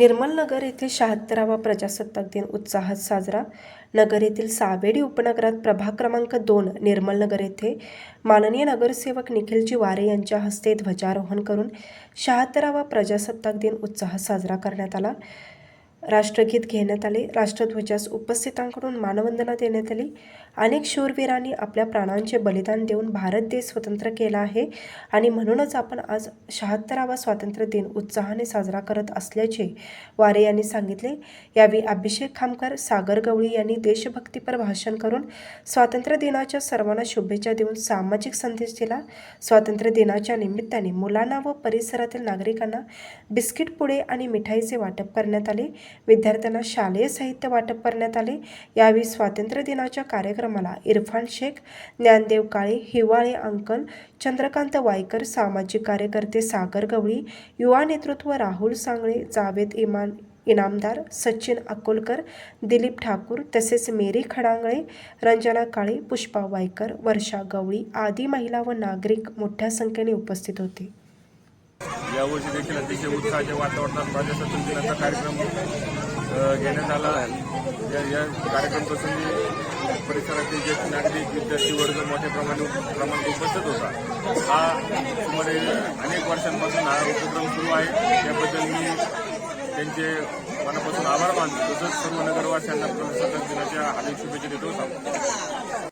निर्मलनगर येथे शहात्तरावा प्रजासत्ताक दिन उत्साहात साजरा. नगर येथील सावेडी उपनगरात प्रभाग क्रमांक दोन निर्मलनगर येथे माननीय नगरसेवक निखिलजी वारे यांच्या हस्ते ध्वजारोहण करून शहात्तरावा प्रजासत्ताक दिन उत्साहात साजरा करण्यात आला. राष्ट्रगीत घेण्यात आले. राष्ट्रध्वजास उपस्थितांकडून मानवंदना देण्यात आली. अनेक शूरवीरांनी आपल्या प्राणांचे बलिदान देऊन भारत देश स्वतंत्र केला आहे आणि म्हणूनच आपण आज शहात्तरावा स्वातंत्र्य दिन उत्साहाने साजरा करत असल्याचे वारे यांनी सांगितले. यावेळी अभिषेक खामकर सागर गवळी यांनी देशभक्तीपर भाषण करून स्वातंत्र्य दिनाच्या सर्वांना शुभेच्छा देऊन सामाजिक संदेश दिला. स्वातंत्र्य दिनाच्या निमित्ताने मुलांना व परिसरातील नागरिकांना बिस्किट पुडे आणि मिठाईचे वाटप करण्यात आले. विद्यार्थ्यांना शालेय साहित्य वाटप करण्यात आले. यावेळी स्वातंत्र्य दिनाच्या कार्यक्रमाला इरफान शेख ज्ञानदेव काळे हिवाळे अंकल चंद्रकांत वायकर सामाजिक कार्यकर्ते सागर गवळी युवा नेतृत्व राहुल सांगळे जावेद इमान इनामदार सचिन अकोलकर दिलीप ठाकूर तसेच मेरी खडांगळे रंजना काळे पुष्पा वायकर वर्षा गवळी आदी महिला व नागरिक मोठ्या संख्येने उपस्थित होते. यावर्षी देखील अतिशय उत्साहाच्या वातावरणात प्रजासत्ताक दिनाचा कार्यक्रम घेण्यात आला. या या कार्यक्रम प्रसंगी परिसरातील ज्येष्ठ नागरिक विद्यार्थी वर्ग मोठ्या प्रमाणे प्रमाणात उपस्थित होता. हा सुमारे अनेक वर्षांपासून हा उपक्रम सुरू आहे. त्याबद्दल मी त्यांचे मनापासून आभार मानतो. तसंच सर्व नगरवासियांना प्रजासत्ताक दिनाच्या हार्दिक शुभेच्छा देतो.